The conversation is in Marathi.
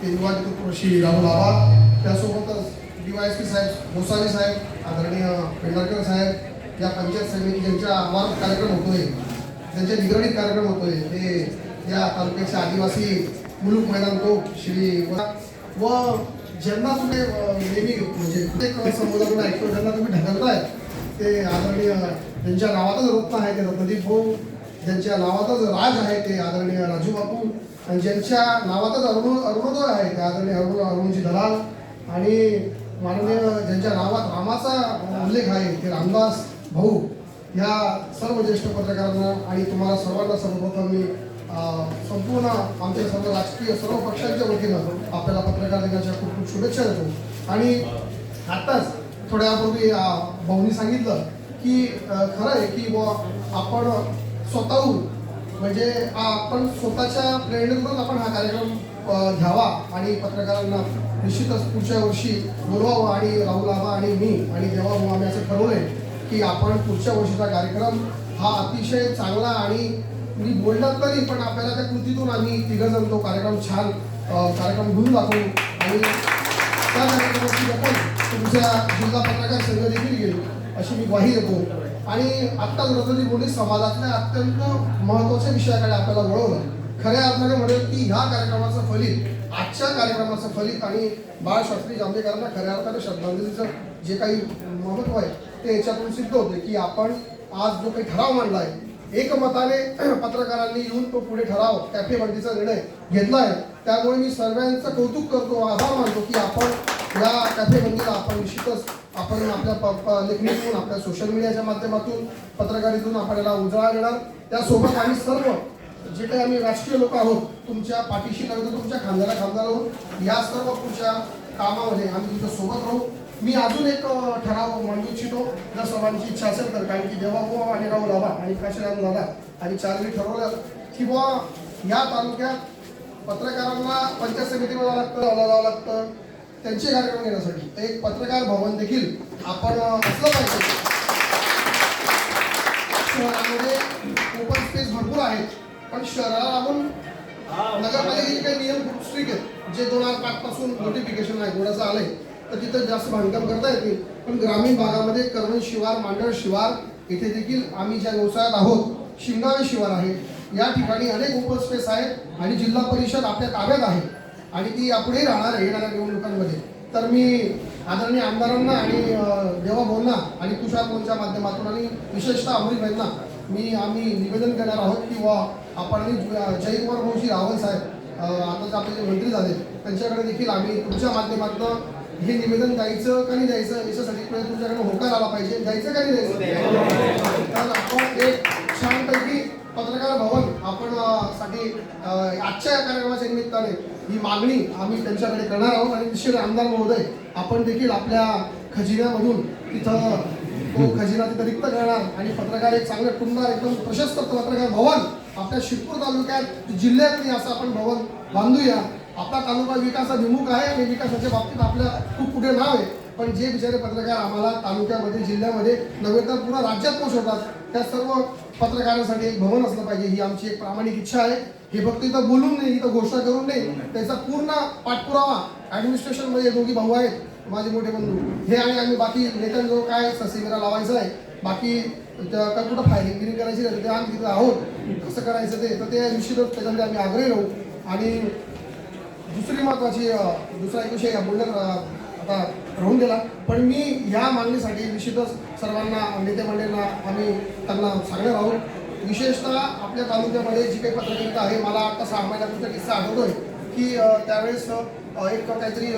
ते युवा नेतृत्व राहुल आबा त्यासोबतच डीवायएसपी साहेब गोसावी साहेब आदरणीय पेंढारकर साहेब या पंचायत समिती ज्यांच्या आवाज कार्यक्रम होतोय त्यांचे निगडीत कार्यक्रम होतोय ते या तालुक्याचे आदिवासी मुलूक मैदान तो श्री व- ज्यांना तुम्ही नेहमी म्हणजे प्रत्येक समुदायातून ऐकतो ज्यांना तुम्ही ढकलताय ते आदरणीय त्यांच्या नावातच रत्न आहे ते रत्नदीप भाऊ ज्यांच्या नावातच राज आहे ते आदरणीय राजू बापू आणि ज्यांच्या नावातच अरुण अरुणोदय आहे त्या आदरणीय अरुण अरुणजी दलाल. आणि माननीय ज्यांच्या नावात रामाचा उल्लेख आहे ते रामदास भाऊ या सर्व ज्येष्ठ पत्रकारांना आणि तुम्हाला सर्वांना सर्वप्रथम मी संपूर्ण आमच्या सर्व राजकीय सर्व पक्षांच्या वतीनं आपल्याला पत्रकार दिनाच्या खूप खूप शुभेच्छा देतो. आणि आत्ताच थोड्या भाऊनी सांगितलं की खरं आहे की बुवा आपण स्वतःहून म्हणजे आ, आपण स्वतःच्या प्रेरणेतूनच आपण हा कार्यक्रम घ्यावा आणि पत्रकारांना निश्चितच पुढच्या वर्षी बोलवावं आणि राहुल आबा आणि मी आणि देवा आम्ही असं ठरवलंय की आपण पुढच्या वर्षीचा कार्यक्रम हा अतिशय चांगला आणि मी बोलणार तरी पण आपल्याला त्या कृतीतून आम्ही तिघंजण तो कार्यक्रम छान कार्यक्रम घेऊन दाखवू आणि त्या कार्यक्रमाची आपण तुमच्या जिल्हा पत्रकार संघ देखील गेली अशी मी ग्वाही देतो. आणि आत्ताच रजनी बोली समाजातल्या अत्यंत महत्त्वाच्या विषयाकडे आपल्याला वळवलं. खऱ्या अर्थाने म्हणेल की ह्या कार्यक्रमाचं फलित आजच्या कार्यक्रमाचं फलित आणि बाळशास्त्री जांभेकरांना खऱ्या अर्थाने श्रद्धांजलीचं जे काही महत्त्व आहे ते याच्यातून सिद्ध होते की आपण आज जो काही ठराव मांडला आहे एकमताने पत्रकारांनी येऊन तो पुढे ठराव कॅफे बंदीचा निर्णय घेतला आहे. त्यामुळे मी सर्वांचं कौतुक करतो आभार मानतो की आपण या कॅफे बंदीला आपण निश्चितच आपण आपल्या लेखणीतून आपल्या सोशल मीडियाच्या माध्यमातून पत्रकारितून आपण याला उजळा देणार. त्यासोबत आम्ही सर्व जे काही आम्ही राष्ट्रीय लोक आहोत तुमच्या पाठीशी नव्हे तर तुमच्या खांद्याला खांदा आहोत या सर्व पुढच्या कामामध्ये आम्ही तुमच्यासोबत राहू. मी अजून एक ठराव मांडू इच्छितो. जर सर्वांची इच्छा असेल तर कारण की देवाभाऊ आणि राहुल आबा आणि काशीराम दादा आणि चारवी ठरवलं की बुवा या तालुक्यात पत्रकारांना पंचायत समितीमध्ये जावं लागतं जावं लागतं. त्यांचे कार्यक्रम घेण्यासाठी. एक पत्रकार भवन देखील आपण असलं पाहिजे. शहरामध्ये ओपन स्पेस भरपूर आहेत. पण शहराला लागून नगरपालिकेचे काही नियम खूप स्ट्रिक्ट आहेत. जे दोन हजार पाच पासून नोटिफिकेशन आहे थोडंसं आलंय तर तिथं जास्त बांधकाम करता येतील पण ग्रामीण भागामध्ये करवण शिवार मांडळ शिवार येथे देखील आम्ही ज्या व्यवसायात आहोत शिंगावे शिवार आहे. या ठिकाणी अनेक ओपन स्पेस आहेत आणि जिल्हा परिषद आपल्या ताब्यात आहे. आणि ती यापुढे राहणार आहे येणाऱ्या निवडणुकांमध्ये. तर मी आदरणीय आमदारांना आणि अं, देवाभाऊंना आणि तुषार मोहनच्या माध्यमातून आणि विशेषतः अमरीभाईंना मी आम्ही निवेदन करणार आहोत की वा आपण आणि जयकुमार भाऊजी रावल साहेब आता जे आपले जे मंत्री झाले त्यांच्याकडे देखील आम्ही तुमच्या माध्यमातून हे निवेदन द्यायचं का नाही द्यायचं याच्यासाठी तुमच्याकडे होकार आला पाहिजे द्यायचं का नाही द्यायचं? साठी आजच्या या कार्यक्रमाच्या निमित्ताने ही मागणी आम्ही त्यांच्याकडे करणार आहोत आणि निश्चित आमदार महोदय आपण देखील आपल्या खजिन्यामधून तिथं तो खजिना तिथं रिक्त करणार आणि पत्रकार एक चांगलं टुंडार एकदम प्रशस्त पत्रकार भवन आपल्या शिरपूर तालुक्यात जिल्ह्यातली असं आपण भवन बांधूया. आपला तालुका विकासाभिमुख आहे आणि विकासाच्या बाबतीत आपल्या खूप पुढे नाव आहे. पण जे बिचारे पत्रकार आम्हाला तालुक्यामध्ये जिल्ह्यामध्ये नव्हे तर पूर्ण राज्यात पोहोचवतात. त्या सर्व पत्रकारांसाठी एक भवन असलं पाहिजे ही आमची एक प्रामाणिक इच्छा आहे. हे फक्त इथं बोलून नाही इथं घोषणा करून नाही त्याचा पूर्ण पाठपुरावा ऍडमिनिस्ट्रेशनमध्ये दोघी भाऊ आहेत माझे मोठे बंधू. हे आणि आम्ही बाकी नेत्यांजवळ काय ससिमेरा लावायचं आहे बाकी कुठं फायलिंग बिलिंग करायची नाही ते आम्ही तिथं आहोत. कसं करायचं ते तर ते निश्चितच त्याच्यामध्ये आम्ही आग्रही राहू. आणि दुसरी महत्वाची अ, दुसरा एक विषय बोलण्यात आता राहून गेला पण मी या मागणीसाठी निश्चितच सर्वांना नेते मंडळींना आम्ही त्यांना सांगणार आहोत. विशेषतः आपल्या तालुक्यामध्ये जी काही पत्रकारिता आहे मला आता सहा महिन्यापूर्वीचा किस्सा आठवतोय की त्यावेळेस एक काहीतरी